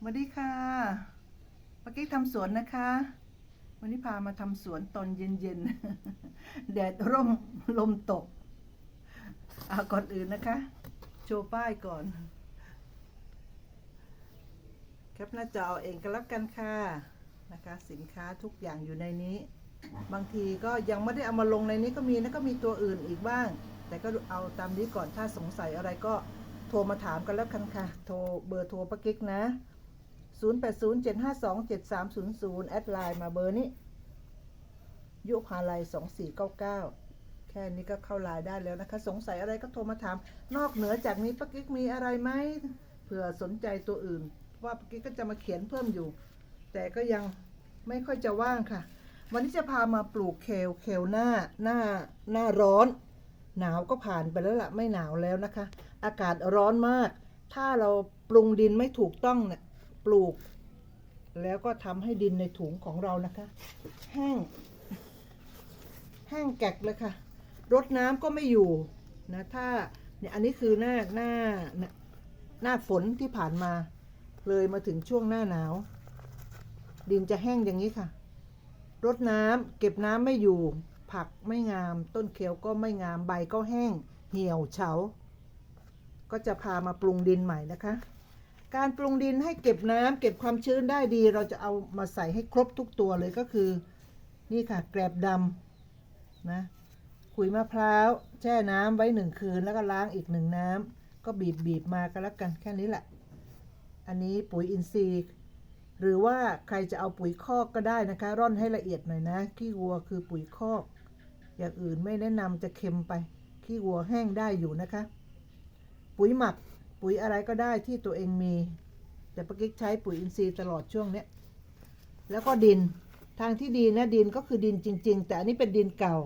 สวัสดีค่ะปากิ๊กทำสวนนะคะ วันนี้พามาทำสวนตอนเย็นๆ แดดร่มลมตกเอาก่อนอื่นนะคะ โชว์ป้ายก่อน แคปหน้าจอเอาเองก็แล้วกันค่ะนะคะ สินค้าทุกอย่างอยู่ในนี้ บางทีก็ยังไม่ได้เอามาลงในนี้ก็มีนะก็มีตัวอื่นอีกบ้าง แต่ก็เอาตามนี้ก่อนถ้าสงสัยอะไรก็โทรมาถามกันแล้วกันค่ะ โทรเบอร์โทรปากิ๊กนะ 0807527300 แอดไลน์มาเบอร์นี้ ยุพาลัย 2499 แค่นี้ก็เข้าไลน์ได้แล้วนะคะ สงสัยอะไรก็โทรมาถาม นอกเหนือจากนี้ปากิ๊กมีอะไรไหมเผื่อสนใจตัวอื่น ว่าปากิ๊กก็จะมาเขียนเพิ่มอยู่ แต่ก็ยังไม่ค่อยจะว่างค่ะ วันนี้จะพามาปลูกเคลเคลหน้าหน้าหน้าร้อน หนาวก็ผ่านไปแล้วล่ะไม่หนาวแล้วนะคะ อากาศร้อนมาก ถ้าเราปรุงดินไม่ถูกต้องเนี่ย ลูก แล้วก็ทำให้ดินในถุงของเรานะคะ แห้ง แห้งแกกเลยค่ะ รดน้ำก็ไม่อยู่นะถ้าเนี่ยอันนี้คือหน้าหน้าหน้าฝนที่ผ่านมา เลยมาถึงช่วงหน้าหนาว ดินจะแห้งอย่างนี้ค่ะ รดน้ำเก็บน้ำไม่อยู่ ผักไม่งาม ต้นเขียวก็ไม่งามใบก็แห้ง เหี่ยวเฉา ก็จะพามาปรุงดินใหม่นะคะ การปรุงดินให้เก็บน้ำเก็บความชื้นได้ดี เราจะเอามาใส่ให้ครบทุกตัวเลยก็คือ นี่ค่ะ แกลบดำนะขุยมะพร้าวแช่น้ำไว้หนึ่งคืน แล้วก็ล้างอีกหนึ่งน้ำก็บีบบีบมาก็แล้วกันแค่นี้แหละ อันนี้ปุ๋ยอินทรีย์ หรือว่าใครจะเอาปุ๋ยคอกก็ได้นะคะ ร่อนให้ละเอียดหน่อยนะขี้วัวคือปุ๋ยคอก อย่างอื่นไม่แนะนำจะเค็มไปขี้วัวแห้งได้อยู่นะคะ ปุ๋ยหมัก ปุ๋ยอะไรก็ได้ที่ตัวเองมี แต่ปกิ๊กใช้ปุ๋ยอินทรีย์ตลอดช่วงเนี้ยแล้วก็ดินทางที่ดีนะดินก็คือดินจริง ๆ แต่อันนี้เป็นดินเก่า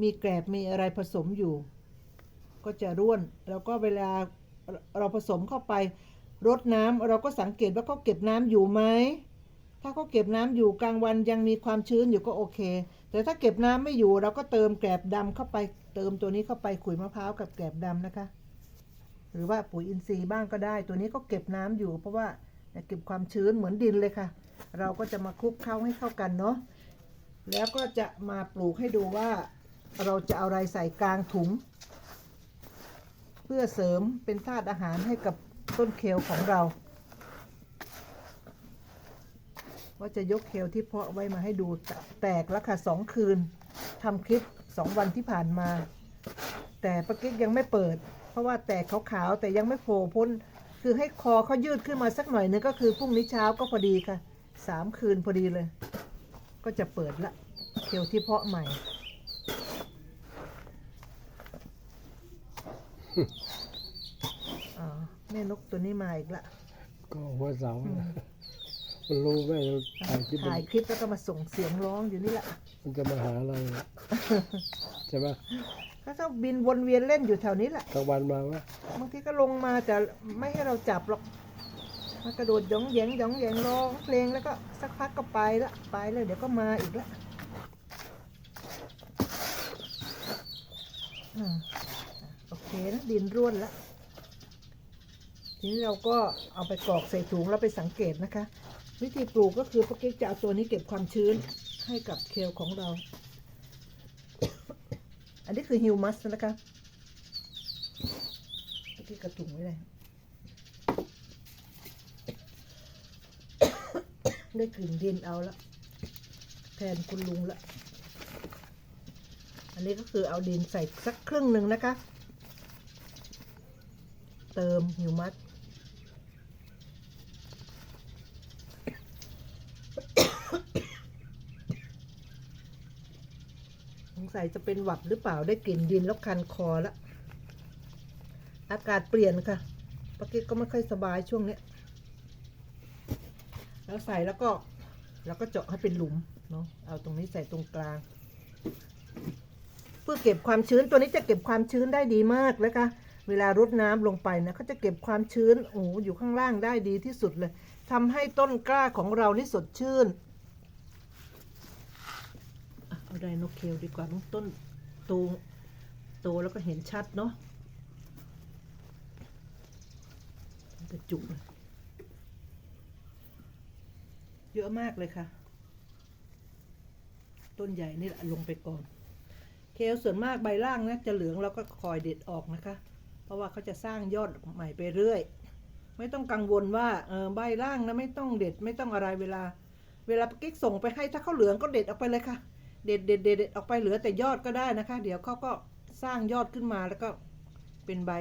มีแกลบมีอะไรผสมอยู่ ก็จะร่วนแล้วก็เวลาเราผสมเข้าไปรดน้ำเราก็สังเกตว่าเขาเก็บน้ำอยู่ไหมถ้าเขาเก็บน้ำอยู่กลางวันยังมีความชื้นอยู่ก็โอเค แต่ถ้าเก็บน้ำไม่อยู่เราก็เติมแกลบดำเข้าไปเติมตัวนี้เข้าไปขุยมะพร้าวกับแกลบดำนะคะ หรือว่าปุ๋ยอินทรีย์บ้างก็ได้ ตัวนี้ก็เก็บน้ำอยู่ เพราะว่าเก็บความชื้นเหมือนดินเลยค่ะ เราก็จะมาคลุกเข้าให้เข้ากันเนาะแล้วก็จะมาปลูกให้ดูว่าเราจะเอาอะไรใส่กลางถุง เพื่อเสริมเป็นธาตุอาหารให้กับต้นเคลของเราว่าจะยกเคลที่เพาะไว้มาให้ดูแตกแล้วค่ะสองคืนทำคลิปสองวันที่ผ่านมา แต่ปากิ๊กยังไม่เปิด เพราะว่าแตกขาวๆแต่ยังไม่โผล่พ้น คือให้คอเขายืดขึ้นมาสักหน่อยนึงก็คือพรุ่งนี้เช้าก็พอดีค่ะสามคืนพอดีเลย ก็จะเปิดละเคลที่เพาะใหม่ อ๋อแม่นกตัวนี้มาอีกละ ก็หัวเสานะมันรู้ไหมเราถ่ายคลิปมัถ่ายนคลิปแล้วก็มาส่งเสียงร้องอยู่นี่แหละ มันจะมาหาอะไรนะ ใช่ไหมก็จะบินวนเวียนเล่นอยู่แถวนี้แหละกลางวันมาว่าบางทีก็ลงมาแต่ไม่ให้เราจับหรอกมันกระโดดหยองแหยงหยองแหยงร้องเพลงแล้วก็สักพักก็ไปละไปเลยเดี๋ยวก็มาอีกละอ่าโอเคนะดินร่วนละทีนี้เราก็เอาไปกรอกใส่ถุงแล้วไปสังเกตนะคะ วิธีปลูกก็คือพวกกิ๊กจะเอาตัวนี้เก็บความชื้นให้กับเคลของเรา อันนี้คือฮิวมัสนะคะพวกกิ๊กกระถุงไว้เลยได้กลิ่นดินเอาละแทนคุณลุงละ อันนี้ก็คือเอาดินใส่สักครึ่งหนึ่งนะคะ เติมฮิวมัส สงสัยจะเป็นหวัดหรือเปล่าได้กลิ่นดินแล้วคันคอละ อากาศเปลี่ยนค่ะปากิ๊กก็ไม่ค่อยสบายช่วงเนี้ยแล้วใส่แล้วก็แล้วก็เจาะให้เป็นหลุมเนาะเอาตรงนี้ใส่ตรงกลาง เพื่อเก็บความชื้นตัวนี้จะเก็บความชื้นได้ดีมากนะคะเวลารดน้ำลงไปนะเขาจะเก็บความชื้นโอ้อยู่ข้างล่างได้ดีที่สุดเลยทำให้ต้นกล้าของเรานี่สดชื่น เอาไดโนเคลดีกว่าน้องต้นโตโตแล้วก็เห็นชัดเนาะกระจุกเยเยอะมากเลยค่ะ ต้นใหญ่นี่แหละลงไปก่อน เคลส่วนมากใบล่างนะจะเหลืองเราก็คอยเด็ดออกนะคะ เพราะว่าเขาจะสร้างยอดใหม่ไปเรื่อย ไม่ต้องกังวลว่าเออใบล่างนะไม่ต้องเด็ดไม่ต้องอะไรเวลา เวลากิ๊กส่งไปให้ถ้าเขาเหลืองก็เด็ดออกไปเลยค่ะ เด็ดเด็ดเด็ดออกไปเหลือแต่ยอดก็ได้นะคะ เดี๋ยวเขาก็สร้างยอดขึ้นมาแล้วก็เป็นใบ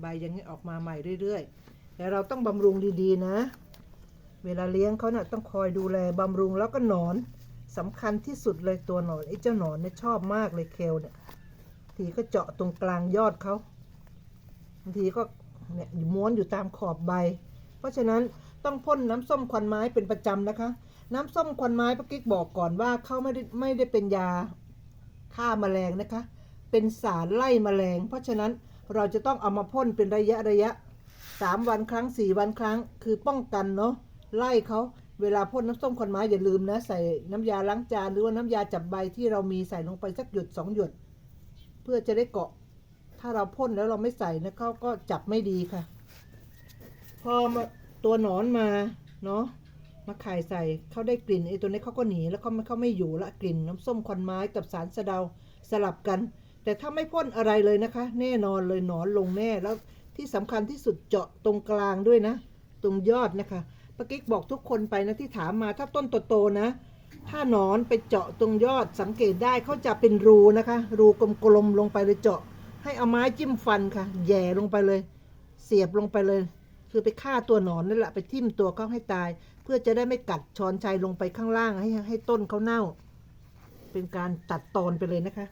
ใบอย่างนี้ออกมาใหม่เรื่อยๆแต่เราต้องบำรุงดีๆนะ เวลาเลี้ยงเขาเนี่ยต้องคอยดูแลบำรุงแล้วก็หนอนสำคัญที่สุดเลยตัวหนอนไอ้เจ้าหนอนเนี่ยชอบมากเลยเคลเนี่ยทีก็เจาะตรงกลางยอดเขาบางทีก็เนี่ยม้วนอยู่ตามขอบใบ เพราะฉะนั้นต้องพ่นน้ำส้มควันไม้เป็นประจำนะคะ น้ำส้มควันไม้ป้ากิ๊กบอกก่อนว่าเขาไม่ได้ไม่ได้เป็นยาฆ่าแมลงนะคะ เป็นสารไล่แมลง เพราะฉะนั้นเราจะต้องเอามาพ่นเป็นระยะระยะสามวันครั้งสี่วันครั้ง คือป้องกันเนาะไล่เขาเวลาพ่นน้ำส้มควันไม้อย่าลืมนะ ใส่น้ำยาล้างจานหรือว่าน้ำยาจับใบที่เรามีใส่ลงไปสักหยดสองหยด เพื่อจะได้เกาะ ถ้าเราพ่นแล้วเราไม่ใส่นะเขาก็จับไม่ดีค่ะ พอมาตัวหนอนมาเนาะ มาข่ายใส่เขาได้กลิ่นไอ้ตัวนี้เขาก็หนีแล้วเขาไม่เขาไม่อยู่ละกลิ่นน้ำส้มควันไม้กับสารสะเดาสลับกัน แต่ถ้าไม่พ่นอะไรเลยนะคะ แน่นอนเลยหนอนลงแน่แล้วที่สำคัญที่สุดเจาะตรงกลางด้วยนะ ตรงยอดนะคะปากิ๊กบอกทุกคนไปนะที่ถามมาถ้าต้นโตๆนะ ถ้าหนอนไปเจาะตรงยอดสังเกตได้เขาจะเป็นรูนะคะ รูกลมๆลงไปเลยเจาะ ให้เอาไม้จิ้มฟันค่ะแย่ลงไปเลย เสียบลงไปเลย คือไปฆ่าตัวหนอนนั่นแหละไปทิ่มตัวเขาให้ตาย เพื่อจะได้ไม่กัดช้อนชัยลงไปข้างล่างให้ให้ต้นเขาเน่า เป็นการตัดตอนไปเลยนะคะ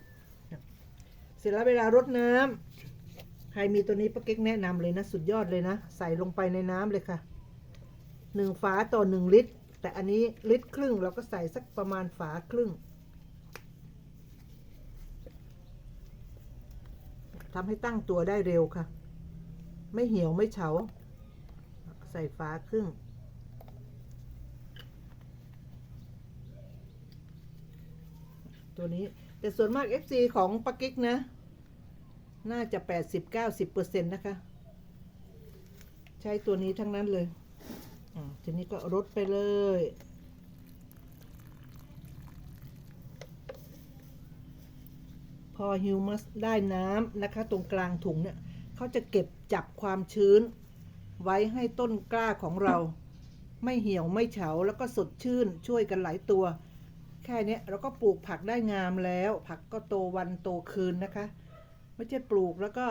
เสร็จแล้วเวลารดน้ำใครมีตัวนี้ป้าเก๊กแนะนำเลยนะ สุดยอดเลยนะ ใส่ลงไปในน้ำเลยค่ะหนึ่งฝาต่อหนึ่งลิตร แต่อันนี้ลิตรครึ่งเราก็ใส่สักประมาณฝาครึ่งทำให้ตั้งตัวได้เร็วค่ะ ไม่เหี่ยวไม่เฉา ส่ฝาครึ่ง ตัวนี้แต่ส่วนมาก FC ของปักกิ๊กนะ น่าจะ 80-90%นะคะ ใช้ตัวนี้ทั้งนั้นเลยอ่าทีนี้ก็รดไปเลย พอฮิวมัสได้น้ำนะคะ ตรงกลางถุงเนี่ยเขาจะเก็บจับความชื้น ไว้ให้ต้นกล้าของเรา ไม่เหี่ยวไม่เฉาแล้วก็สดชื่นช่วยกันหลายตัว แค่นี้เราก็ปลูกผักได้งามแล้ว ผักก็โตวันโตคืนนะคะ ไม่ใช่ปลูกแล้วก็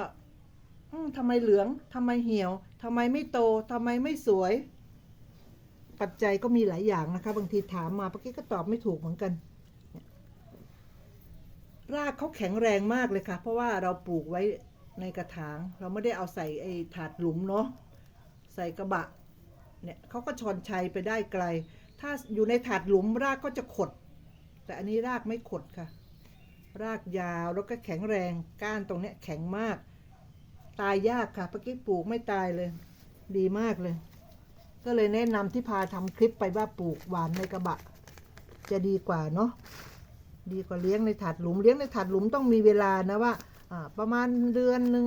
ทำไมเหลืองทำไมเหี่ยวทำไมไม่โตทำไมไม่สวย ปัจจัยก็มีหลายอย่างนะคะ บางทีถามมาเมื่อกี้ก็ตอบไม่ถูกเหมือนกัน รากเขาแข็งแรงมากเลยค่ะ เพราะว่าเราปลูกไว้ในกระถาง เราไม่ได้เอาใส่ไอ้ถาดหลุมเนาะ ใส่กระบะเนี่ยเขาก็ชอนชัยไปได้ไกล ถ้าอยู่ในถาดหลุมรากก็จะขด แต่อันนี้รากไม่ขดค่ะ รากยาวแล้วก็แข็งแรงก้านตรงเนี้ยแข็งมาก ตายยากค่ะเมื่อกี้ปลูกไม่ตายเลย ดีมากเลย ก็เลยแนะนำที่พาทำคลิปไปว่าปลูกหวานในกระบะ จะดีกว่าเนาะดีกว่าเลี้ยงในถาดหลุมเลี้ยงในถาดหลุมต้องมีเวลานะว่าประมาณเดือนหนึ่ง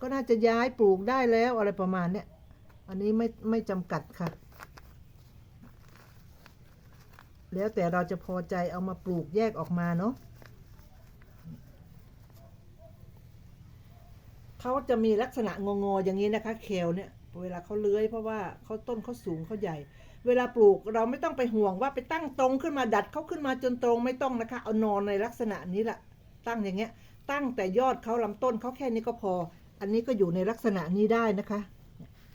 ก็น่าจะย้ายปลูกได้แล้วอะไรประมาณเนี้ย อันนี้ไม่ไม่จำกัดค่ะ แล้วแต่เราจะพอใจเอามาปลูกแยกออกมาเนาะเขาจะมีลักษณะงอๆอย่างนี้นะคะเคลเนี่ย เวลาเขาเลื้อยเพราะว่าเขาต้นเขาสูงเขาใหญ่ เวลาปลูกเราไม่ต้องไปห่วงว่าไปตั้งตรงขึ้นมาดัดเขาขึ้นมาจนตรงไม่ต้องนะคะ เอานอนในลักษณะนี้แหละตั้งอย่างเงี้ย ตั้งแต่ยอดเขาลำต้นเขาแค่นี้ก็พอ อันนี้ก็อยู่ในลักษณะนี้ได้นะคะ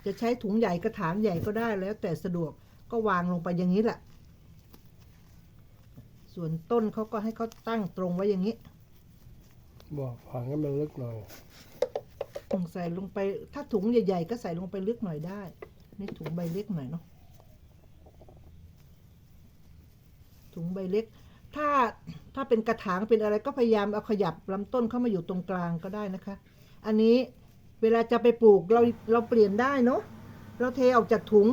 จะใช้ถุงใหญ่กระถางใหญ่ก็ได้แล้วแต่สะดวกก็วางลงไปอย่างนี้แหละ ส่วนต้นเขาก็ให้เขาตั้งตรงไว้อย่างนี้ บอกฝังให้มันลึกหน่อยใส่ลงไป ถ้าถุงใหญ่ๆก็ใส่ลงไปลึกหน่อยได้ นี่ถุงใบเล็กหน่อยเนาะ ถุงใบเล็ก ถ้าถ้าเป็นกระถางเป็นอะไรก็พยายามเอาขยับลำต้นเข้ามาอยู่ตรงกลางก็ได้นะคะ อันนี้ เวลาจะไปปลูกเราเราเปลี่ยนได้เนาะเราเทออกจากถุง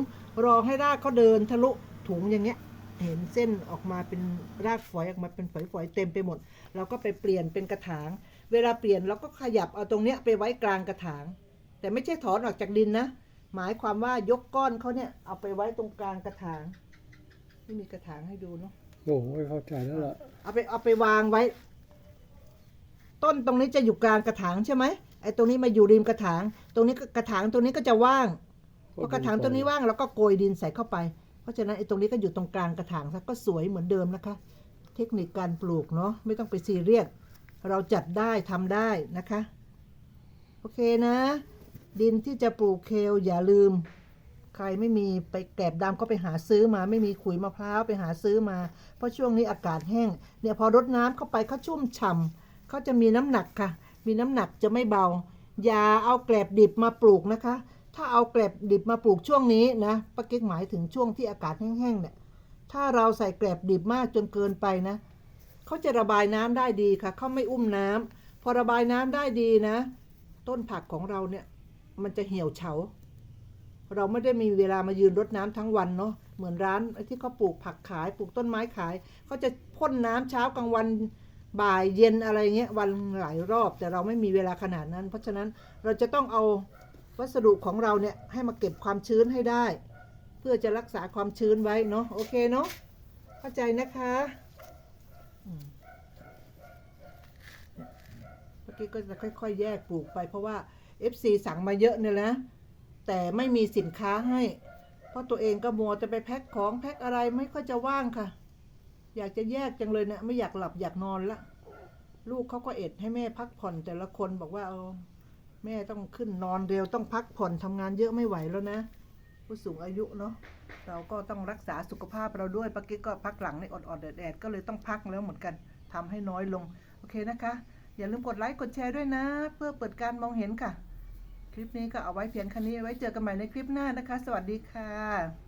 รอให้รากเขาเดินทะลุถุงอย่างเงี้ย เห็นเส้นออกมาเป็นรากฝอยออกมาเป็นฝอยๆเต็มไปหมด เราก็ไปเปลี่ยนเป็นกระถาง เวลาเปลี่ยนเราก็ขยับเอาตรงเนี้ยไปไว้กลางกระถาง แต่ไม่ใช่ถอนออกจากดินนะ หมายความว่ายกก้อนเขาเนี่ยเอาไปไว้ตรงกลางกระถาง ไม่มีกระถางให้ดูเนาะโอ้โหไม่เข้าใจแล้วล่ะเอาไปเอาไปวางไว้ ต้นตรงนี้จะอยู่กลางกระถางใช่ไหม ไอ้ตรงนี้มาอยู่ริมกระถาง ตรงนี้ก็กระถางตรงนี้ก็จะว่างพอกระถางตัวนี้ว่างเราก็โกยดินใส่เข้าไป เพราะฉะนั้นไอ้ตรงนี้ก็อยู่ตรงกลางกระถางซะก็สวยเหมือนเดิมนะคะ เทคนิคการปลูกเนาะไม่ต้องไปซีเรียสเราจัดได้ทำได้นะคะ โอเคนะ ดินที่จะปลูกเคลอย่าลืม ใครไม่มีไปแกบดำก็ไปหาซื้อมา ไม่มีขุยมะพร้าวไปหาซื้อมา เพราะช่วงนี้อากาศแห้งเนี่ยพอรดน้ำเข้าไปเขาชุ่มฉ่ำเขาจะมีน้ำหนักค่ะ มีน้ำหนักจะไม่เบา อย่าเอาแกลบดิบมาปลูกนะคะ ถ้าเอาแกลบดิบมาปลูกช่วงนี้นะป้ากิ๊กหมายถึงช่วงที่อากาศแห้งๆเนี่ยถ้าเราใส่แกลบดิบมากจนเกินไปนะเขาจะระบายน้ำได้ดีค่ะเขาไม่อุ้มน้ำพอระบายน้ำได้ดีนะ ต้นผักของเราเนี่ยมันจะเหี่ยวเฉา เราไม่ได้มีเวลามายืนรดน้ำทั้งวันเนาะเหมือนร้านที่เขาปลูกผักขายปลูกต้นไม้ขายเขาจะพ่นน้ำเช้ากลางวัน บ่ายเย็นอะไรเงี้ยวันหลายรอบแต่เราไม่มีเวลาขนาดนั้น เพราะฉะนั้นเราจะต้องเอาวัสดุของเราเนี่ยให้มาเก็บความชื้นให้ได้ เพื่อจะรักษาความชื้นไว้เนาะโอเคเนาะเข้าใจนะคะเมื่อกี้ก็จะค่อย ๆ แยกปลูกไป เพราะว่า FC สั่งมาเยอะเนี่ยนะแต่ไม่มีสินค้าให้ เพราะตัวเองก็มัวจะไปแพ็คของแพ็คอะไรไม่ค่อยจะว่างค่ะ อยากจะแยกจังเลยเนะไม่อยากหลับอยากนอนละ ลูกเขาก็เอ็ดให้แม่พักผ่อนแต่ละคนบอกว่าเอาแม่ต้องขึ้นนอนเร็วต้องพักผ่อนทำงานเยอะไม่ไหวแล้วนะ ผู้สูงอายุเนาะเราก็ต้องรักษาสุขภาพเราด้วยปากิ๊กก็พักหลังในอดๆแดดๆก็เลยต้องพักแล้วเหมือนกันทำให้น้อยลง โอเคนะคะ อย่าลืมกดไลค์กดแชร์ด้วยนะ เพื่อเปิดการมองเห็นค่ะ คลิปนี้ก็เอาไว้เพียงแค่นี้ไว้เจอกันใหม่ในคลิปหน้านะคะ สวัสดีค่ะ